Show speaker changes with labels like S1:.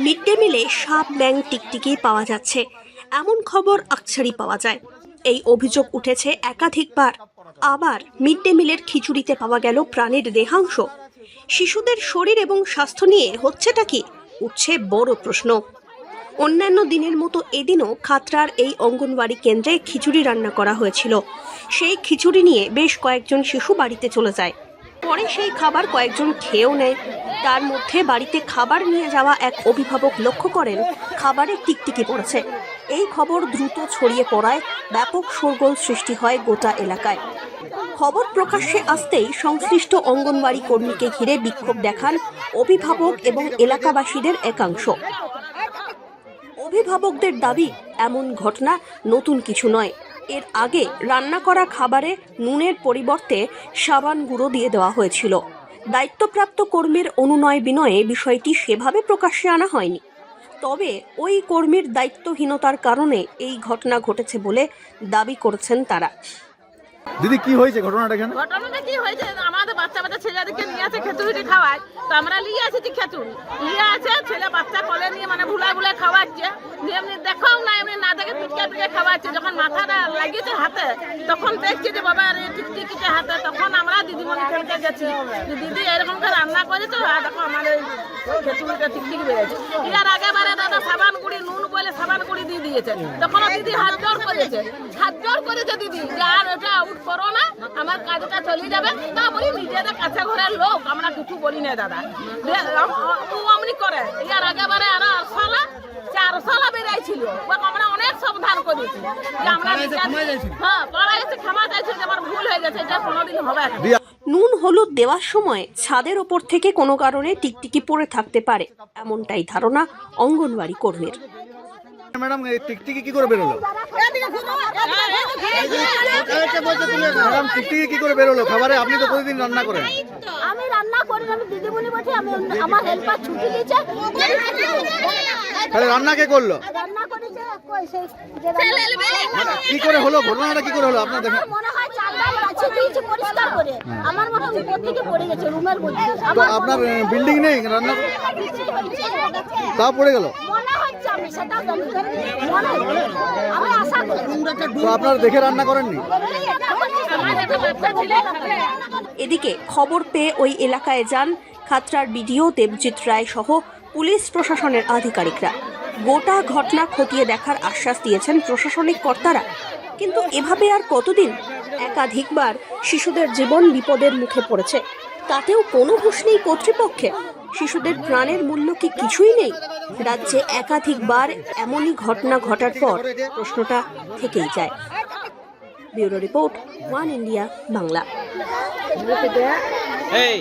S1: মিলে সাপ ব্যাং টিকটিকি পাওয়া যাচ্ছে। এমন খবর আকছাড়ি পাওয়া যায়। এই অভিযোগ উঠেছে একাধিকবার। আবার মিড ডে মিলের খিচুড়িতে পাওয়া গেল প্রাণীর দেহাংশ। শিশুদের শরীর এবং স্বাস্থ্য নিয়ে হচ্ছেটা কি? উঠছে বড় প্রশ্ন। অন্যান্য দিনের মতো এদিনও খাতরার এই অঙ্গনওয়াড়ি কেন্দ্রে খিচুড়ি রান্না করা হয়েছিল। সেই খিচুড়ি নিয়ে বেশ কয়েকজন শিশু বাড়িতে চলে যায়। পরে সেই খাবার কয়েকজন খেয়েও নেয়। তার মধ্যে বাড়িতে খাবার নিয়ে যাওয়া এক অভিভাবক লক্ষ্য করেন, খাবারে টিকটিকি পড়েছে। এই খবর দ্রুত ছড়িয়ে পড়ায় ব্যাপক শোরগোল সৃষ্টি হয় গোটা এলাকায়। খবর প্রকাশ্যে আসতেই সংশ্লিষ্ট অঙ্গনবাড়ি কর্মীকে ঘিরে বিক্ষোভ দেখান অভিভাবক এবং এলাকাবাসীদের একাংশ। অভিভাবকদের দাবি, এমন ঘটনা নতুন কিছু নয়। এর আগে রান্না করা খাবারে নুনের পরিবর্তে সাবান গুঁড়ো দিয়ে দেওয়া হয়েছিল। দায়িত্বপ্রাপ্ত কর্মীর অনুনয় বিনয়ে বিষয়টি সেভাবে প্রকাশ্যে আনা হয়নি। তবে ওই কর্মীর দায়িত্বহীনতার কারণে এই ঘটনা ঘটেছে বলে দাবি করেছেন তারা।
S2: দিদি কি হয়েছে ঘটনাটা এখানে?
S3: ঘটনাটা কি হয়েছে? আমাদের বাচ্চা বাচ্চা ছেলেদেরকে নিয়ে আছে খেতুড়ি খাওয়ায়। তো আমরা নিয়ে আসি খেতুড়ি নিয়ে আছে ছেলে বাচ্চা কোলে নিয়ে মানে ভুলা ভুলা খাওয়াচ্ছে। দিয়ে এমনি দেখাও না এমনি না দেখে পিটকে পিটকে খাওয়াচ্ছে। যখন মাথাটা লাগিয়েছে হাতে। তখন দেখছি যে, বাবা, আরে টিকটিকিতে হাতে। তখন আমরা দিদিমণি খেলতে গেছি। দিদি, এরকম করে রান্না করেছ? আর দেখো, আমাদের খেতুড়িটা টিকটিকি বেড়েছে। ইয়ার আগে বারে দাদা সাবান গুঁড়ি, নুন বলে সাবান গুঁড়ি দিয়ে দিয়েছে। তখন দিদি হাত জোর করেছে। হাত জোর করেছে দিদি। যে, আর এটা আউট করো না। আমার কাজটা চলে যাবে। তা বলি, নিজেদের কাছে ঘরের লোক। আমরা কিছু বলি না, দাদা। ও অমনি করে। ইয়ার আগে বারে আরও সালা চার সালা বেড়াইছিল আমরা সাবধান করেছি যে আমরা হ্যাঁ পাড়া এসে ক্ষমা চাইছে যে আমার ভুল হয়ে গেছে এটা কোনোদিন হবে না।
S1: নুন হলুদ দেওয়ার সময় ছাদের ওপর থেকে কোনো কারণে টিকটিকি পড়ে থাকতে পারে এমনটাই ধারণা অঙ্গনওয়াড়ি কর্মীর।
S2: ম্যাডাম এই টিকটিকি কি করে বেরোলো? ম্যাডাম টিকটিকি কি করে বেরোলো খাবারে আপনি তো প্রতিদিন রান্না করেন
S4: আমি রান্না করি আমি দিদিমণি বলছি আমি আমার হেল্পার ছুটি দিয়েছে
S2: তাহলে রান্না কে করল?
S4: রান্না করেছে কই সেই
S2: কি করে হলো? ঘটনাটা কি করে হলো? আপনার দেখেন।
S4: মনে হয় চাল ডাল দিয়েছে পরিষ্কার করে। আমার মনে হয় উপর থেকে পড়ে গেছে রুমের মধ্যে।
S2: আপনার বিল্ডিং নেই? রান্না তাও পড়ে গেল?
S4: আমি সেটা মনে আমি আশা
S2: তো আপনারা দেখে রান্না করেননি?
S1: এদিকে খবর পেয়ে ওই এলাকায় যান খাতড়ার বিডিও দেবজিৎ রায় সহ পুলিশ প্রশাসনের আধিকারিকরা। গোটা ঘটনা খতিয়ে দেখার আশ্বাস দিয়েছেন প্রশাসনিক কর্তারা। কিন্তু এভাবে আর কতদিন? একাধিকবার শিশুদের জীবন বিপদের মুখে পড়েছে। তাতেও কোনো হুঁশ নেই কর্তৃপক্ষে শিশুদের প্রাণের মূল্য কি কিছুই নেই? রাজ্যে একাধিকবার এমনই ঘটনা ঘটার পর প্রশ্নটা থেকেই যায়। Bureau report One India Bangla.
S5: এই।